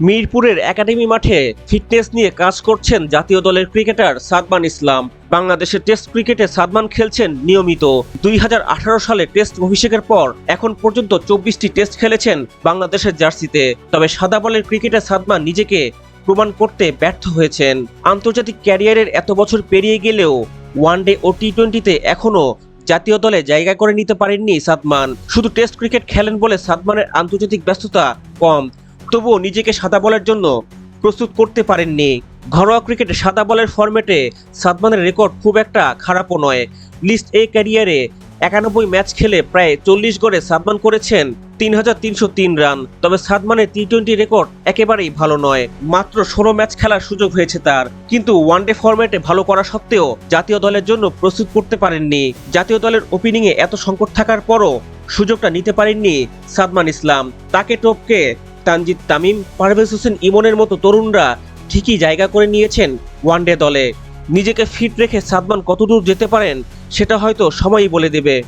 মিরপুরের একাডেমি মাঠে ফিটনেস নিয়ে কাজ করছেন জাতীয় দলের ক্রিকেটার সাদমান ইসলাম। বাংলাদেশের টেস্ট ক্রিকেটে সাদমান খেলছেন নিয়মিত। দুই হাজার আঠারো সালে টেস্ট অভিষেকের পর এখন পর্যন্ত চব্বিশটি টেস্ট খেলেছেন বাংলাদেশের জার্সিতে। তবে সাদা বলের ক্রিকেটে সাদমান নিজেকে প্রমাণ করতে ব্যর্থ হয়েছেন। আন্তর্জাতিক ক্যারিয়ারের এত বছর পেরিয়ে গেলেও ওয়ানডে ও টি টোয়েন্টিতে এখনও জাতীয় দলে জায়গা করে নিতে পারেননি সাদমান। শুধু টেস্ট ক্রিকেট খেলেন বলে সাদমানের আন্তর্জাতিক ব্যস্ততা কম। তবুও নিজেকে সাদা বলের জন্য প্রস্তুত করতে পারেননি। ঘরোয়া ক্রিকেটে সাদা বলের ফরম্যাটে সাদমানের রেকর্ড খুব একটা খারাপও নয়। লিস্ট এ ক্যারিয়ারে একানব্বই ম্যাচ খেলে প্রায় চল্লিশ গড়ে সাদমান করেছেন তিন হাজার তিনশো তিন রান। তবে সাদমানের টি টোয়েন্টি রেকর্ড একেবারেই ভালো নয়। মাত্র ষোলো ম্যাচ খেলার সুযোগ হয়েছে তার। কিন্তু ওয়ানডে ফরম্যাটে ভালো করা সত্ত্বেও জাতীয় দলের জন্য প্রস্তুত করতে পারেননি। জাতীয় দলের ওপেনিংয়ে এত সংকট থাকার পরও সুযোগটা নিতে পারেননি সাদমান ইসলাম। তাকে টপকে তানজিদ তামিম, পারভেজ হোসেন ইমনের মতো তরুণরা ঠিকই জায়গা করে নিয়েছেন ওয়ানডে দলে। নিজেকে ফিট রেখে সাদমান কতদূর যেতে পারেন, সেটা হয়তো সময়ই বলে দেবে।